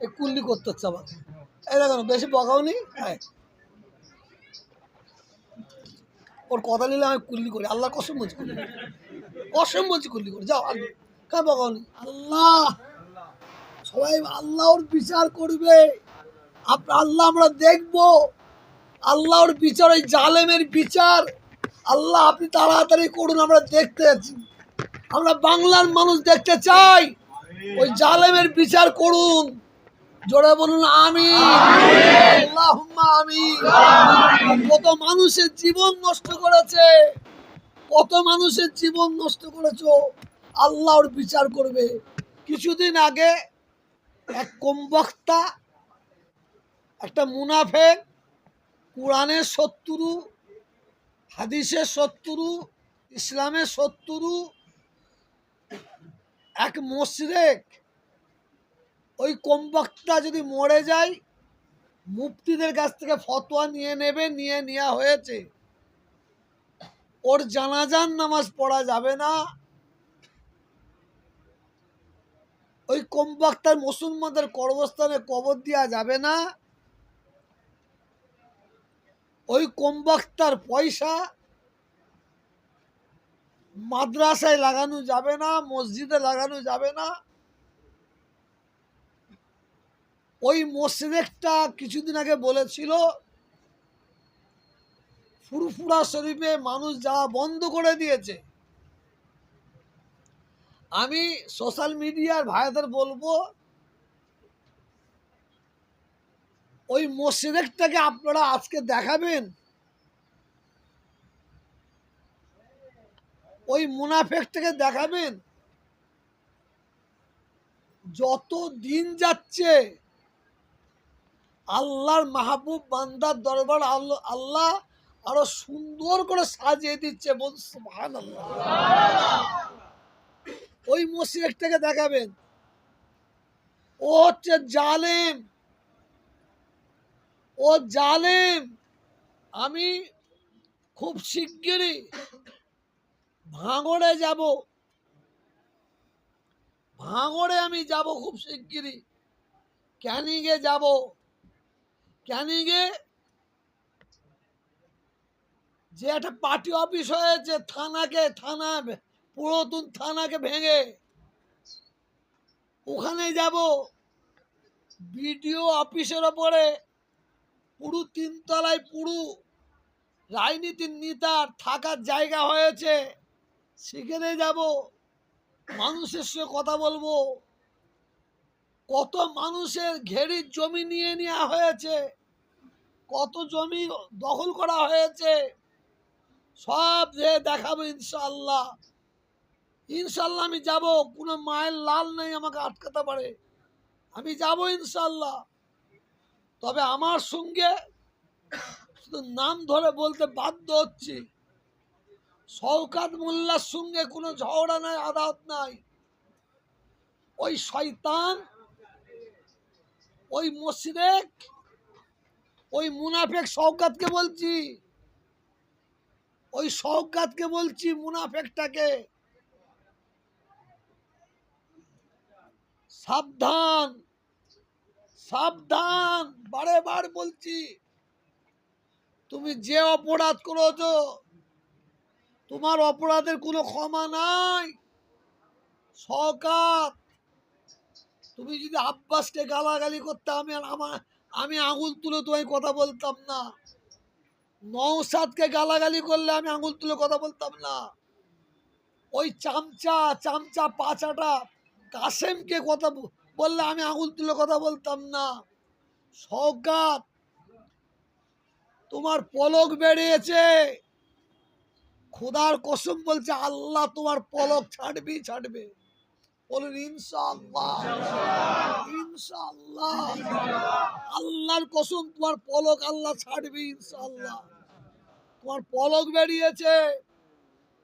এই কুল্লি করতে হচ্ছে আমাকে। এই দেখো না, বেশি বকাওনি হ্যাঁ ওর কথা নিলে আমি কুল্লি করি। আল্লাহ কসম বলছি কুল্লি। কসম বলছি কুল্লি করি। যাও আর কার বকাওনি আল্লাহ! সবাই আল্লাহ ওর বিচার করবে। আল্লাহ আমরা দেখব। আল্লাহ ওর বিচার ওই জালেমের বিচার। আল্লাহ আপনি তাড়াতাড়ি করুন আমরা দেখতে আমরা বাংলার মানুষ দেখতে চাই। ওই জালেমের বিচার করুন। জোরে বলুন আমি আমি কত মানুষের জীবন নষ্ট করেছে। কত মানুষের জীবন নষ্ট করেছ। আল্লাহ ওর বিচার করবে। কিছুদিন আগে এক কমবক্তা, একটা মুনাফেক, কোরআনের শত্রু, হাদিসের শত্রু, ইসলামের শত্রু, এক মশরেক ওই কমবক্তা যদি মরে যায়, মুফতিদের কাছ থেকে ফতোয়া নিয়ে নেবে, নিয়ে নেওয়া হয়েছে। ওর জানাজান নামাজ পড়া যাবে না। ওই কমবক্তার মুসলমানদের কর্মস্থানে কবর দেওয়া যাবে না। ওই কমবক্তার পয়সা মাদ্রাসায় লাগানো যাবে না, মসজিদে লাগানো যাবে না। ওই মোশরেকটা কিছুদিন আগে বলেছিল, ফুরফুরা শরীফে মানুষ যাওয়া বন্ধ করে দিয়েছে। আমি সোশ্যাল মিডিয়ার ভাইদের বলব, ওই মোশরেকটাকে আপনারা আজকে দেখাবেন। ওই মুনাফেকটাকে দেখাবেন। যত দিন যাচ্ছে আল্লাহর মাহবুব বান্দার দরবার আল্লাহ আল্লাহ আরও সুন্দর করে সাজিয়ে দিচ্ছে সুবহানাল্লাহ। ওই মসজিদটাকে দেখাবেন। ও হচ্ছে জালেম। ও জালেম। আমি খুব শিগগিরই ভাঙড়ে যাব। ভাঙড়ে আমি যাব খুব শিগগিরই। ক্যানিংয়ে যাব। ক্যানিংয়ে যে একটা পার্টি অফিস হয়েছে, থানাকে, থানা, পুরাতন থানাকে ভেঙে ওখানে যাব। বিডিও অফিসের ওপরে পুরো তিনতলায় পুরো রাজনীতির নেতার থাকার জায়গা হয়েছে সেখানে যাব। মানুষের সঙ্গে কথা বলব। কত মানুষের ঘেরির জমি নিয়ে নেওয়া হয়েছে, কত জমি দখল করা হয়েছে, সব যে দেখাবো ইনশাল্লাহ ইনশাল্লাহ আমি যাব, কোনো মায়ের লাল নেই আমাকে আটকাতে পারে। আমি যাব ইনশাল্লাহ তবে আমার সঙ্গে শুধু নাম ধরে বলতে বাধ্য হচ্ছি। শওকাত মোল্লার সঙ্গে কোনো ঝগড়া নাই, আদালত নাই। ওই শয়তান ওই মসজিদেক ওই মুনাফেক শওকাতকে বলছি। ওই শওকাতকে বলছি মুনাফেকটাকে। সাবধান সাবধান বারে বার বলছি। তুমি যে অপরাধ করেছ, তোমার অপরাধের কোনো ক্ষমা নাই। সকাত তুমি যদি আব্বাসকে গালাগালি করতে, আমি আর আমার, আমি আঙুল তুলে তোমায় কথা বলতাম না। নৌসাদকে গালাগালি করলে আমি আঙুল তুলে কথা বলতাম না। ওই চামচা চামচা পাচাটা কাসেমকে কথা বললে আমি আঙুল তুলে কথা বলতাম না। সৌকাত তোমার পলক বেরিয়েছে খোদার কসম বলছে, আল্লাহ তোমার পলক ছাড়বে ছাড়বে। বলুন, ইনশাআল্লাহ। ইনশাআল্লাহ। আল্লাহর কসম, তোমার পলক আল্লাহ ছাড়বে, ইনশাআল্লাহ। তোমার পলক বেরিয়েছে।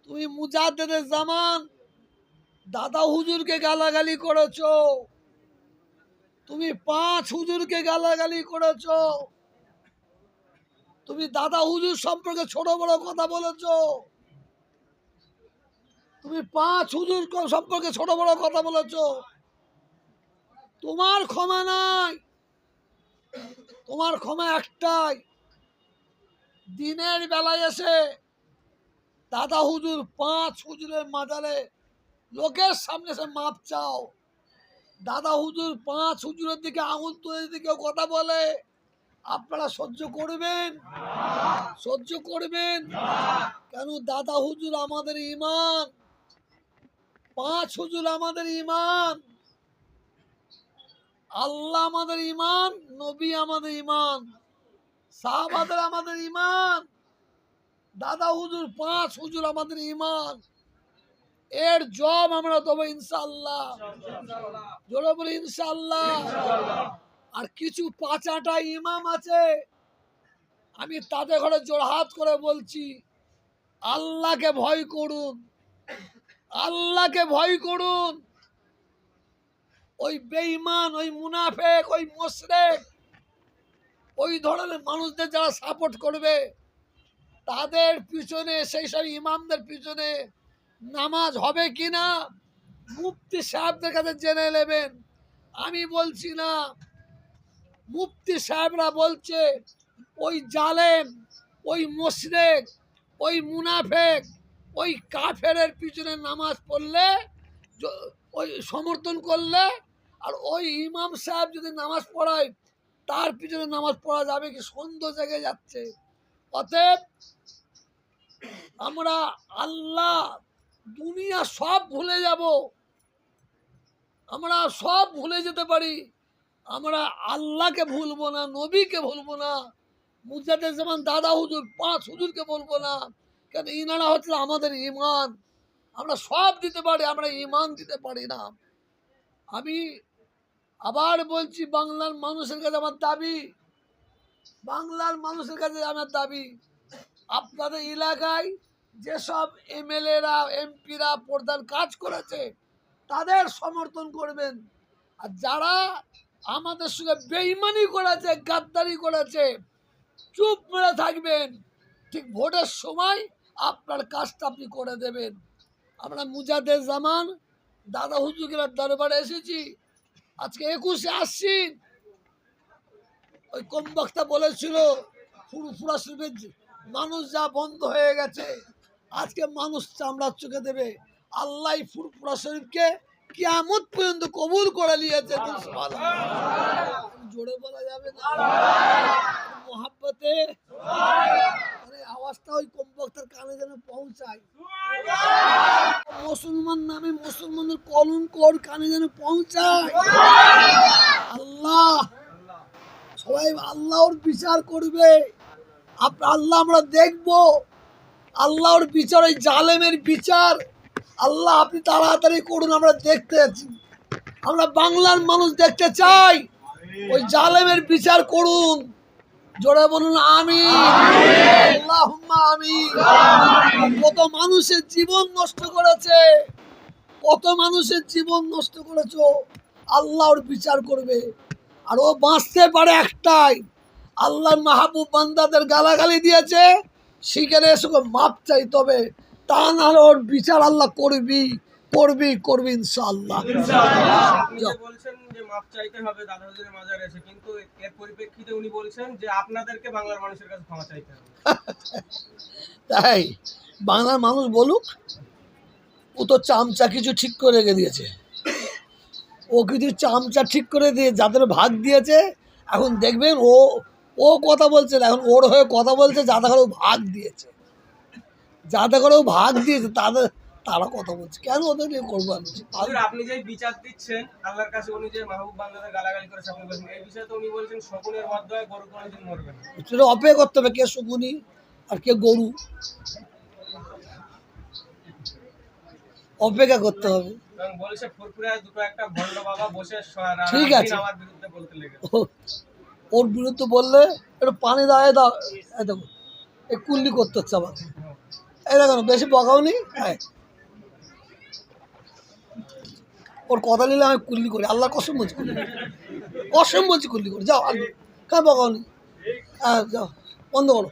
তুমি মুজাদ্দেদের জামান, দাদা হুজুরকে গালাগালি করেছ। তুমি পাঁচ হুজুরকে গালাগালি করেছ। তুমি দাদা হুজুর সম্পর্কে ছোট বড় কথা বলেছ। তুমি পাঁচ হুজুর সম্পর্কে ছোট বড় কথা বলেছ। তোমার ক্ষমা নাই। তোমার ক্ষমা একটাই। দিনের বেলায় এসে দাদা হুজুর পাঁচ হুজুরের মাজারে লোকের সামনে এসে মাপ চাও। দাদা হুজুর পাঁচ হুজুরের দিকে আঙুল তুলে দিকে কথা বলে, আপনারা সহ্য করবেন? সহ্য করবেন? কেন দাদা হুজুর আমাদের ইমান পাঁচ হুজুর আমাদের ইমান আল্লাহ আমাদের ইমান নবী আমাদের ইমান সাহাবাদের আমাদের ইমান দাদা হুজুর পাঁচ হুজুর আমাদের ইমান এর জব আমরা দেবো ইনশাল্লাহ জোরে ইনশাল্লাহ আর কিছু পাঁচাটা ইমাম আছে, আমি তাদের ঘরে জোড়হাত করে বলছি, আল্লাহকে ভয় করুন। আল্লাহকে ভয় করুন। ওই বেঈমান, ওই মুনাফেক, ওই মোশরেক, ওই ধরনের মানুষদের যারা সাপোর্ট করবে, তাদের পিছনে, সেই সব ইমামদের পিছনে নামাজ হবে কি না মুফতি সাহেবদের কাছে জেনে নেবেন। আমি বলছি না, মুফতি সাহেবরা বলছে, ওই জালেম, ওই মোশরেক, ওই মুনাফেক ওই কাফেরের পিছনে নামাজ পড়লে ওই সমর্থন করলে, আর ওই ইমাম সাহেব যদি নামাজ পড়ায়, তার পিছনে নামাজ পড়া যাবে কি সন্দেহ জেগে যাচ্ছে। অতএব আমরা আল্লাহ, দুনিয়া সব ভুলে যাব। আমরা সব ভুলে যেতে পারি। আমরা আল্লাহকে ভুলবো না, নবীকে ভুলবো না মুজাদের যেমন দাদা হুজুর, পাঁচ হুজুরকে বলব না। কেন? ইনারা হচ্ছে আমাদের ইমান আমরা সব দিতে পারি, আমরা ইমান দিতে পারি না। আমি আবার বলছি, বাংলার মানুষের কাছে আমার দাবি। বাংলার মানুষের কাছে আমার দাবি, আপনাদের এলাকায় যেসব এমএলএরা, এমপিরা প্রধান কাজ করেছে, তাদের সমর্থন করবেন। আর যারা আমাদের সঙ্গে বেইমানি করেছে, গাদ্দারি করেছে, চুপ মেরে থাকবেন। ঠিক ভোটের সময় আপনার কাজটা আপনি করে দেবেন। আমরা মুজাদের জামান, দাদা হুজুরের দরবারে এসেছি। আজকে একুশে আসছি ওই কম বক্তা বলেছিল, ফুরফুরা শরীফের মানুষ যা বন্ধ হয়ে গেছে, আজকে মানুষ চামড়ার চোখে দেবে। আল্লাহ ফুরফুরা শরীফকে কিয়ামত পর্যন্ত কবুল করে নিয়েছে জোরে বলা যাবে না? মোহাব্বতে? আওয়াজটা ওই কম বক্তার কানে যেন পৌঁছায়। মুসলমান নামে মুসলমানের কলঙ্ক ওর কানে যেন পৌঁছায়। আল্লাহ, সবাই আল্লাহর বিচার করবে। আপ- আল্লাহ আমরা দেখব। আল্লাহর বিচার, ওই জালেমের বিচার। আল্লাহ, আপনি তাড়াতাড়ি করুন, আমরা দেখতে আমরা বাংলার মানুষ দেখতে চাই। ওই জালেমের বিচার করুন। জোরে বলুন আমি আমিন। কত মানুষের জীবন নষ্ট করেছে। কত মানুষের জীবন নষ্ট করেছ। আল্লাহর বিচার করবে। আর ও বাঁচতে পারে একটাই। আল্লাহর মাহবুব বান্দাদের গালাগালি দিয়েছে। সেখানে এসে মাপ চাই তবে। তা না ওর বিচার আল্লাহ করবি করবি করবি ইনশাআল্লাহ। মাপ চাইতে হবে দাদা মাজারে এসে কিন্তু এর পরিপ্রেক্ষিতে উনি বলছেন যে আপনাদেরকে বাংলার মানুষের কাছে ক্ষমা চাইতে হবে। তাই? বাংলার মানুষ বলুক, ও তো চামচা কিছু ঠিক করে রেখে দিয়েছে। ও কিছু চামচা ঠিক করে দিয়ে যাদের ভাগ দিয়েছে, এখন দেখবেন ও ও কথা বলছে না, এখন ওর হয়ে কথা বলছে, যাদের করে ও ভাগ দিয়েছে। যাদের করে ও ভাগ দিয়েছে, তাদের তারা কথা বলছে। কেন ওদের নিয়ে করব আমি? আপনি যে বিচার দিচ্ছেন আল্লাহর কাছে উনি যে মাহবুব বান্দাদের গালাগালি করেছে আপনি বলছেন এই বিষয়ে তো উনি বলছেন শকুনের মধ্যে গরু কোনোদিন মরবে না। সেটা অপেক্ষা করতে হবে কে শকুনি আর কে গরু। অপেক্ষা করতে হবে। ঠিক আছে। ওর বিরুদ্ধে বললে একটু পানি এই দাও দেখো এই কুল্লি করতে হচ্ছে আমার এই দেখো বেশি বকাওনি হ্যাঁ। ওর কথা নিলে আমি কুল্লি করি আল্লাহ কসম বলছি কুল্লি কসম বলছি কুল্লি করি, যাও, আর কার বকাওনি হ্যাঁ যাও, বন্ধ করো।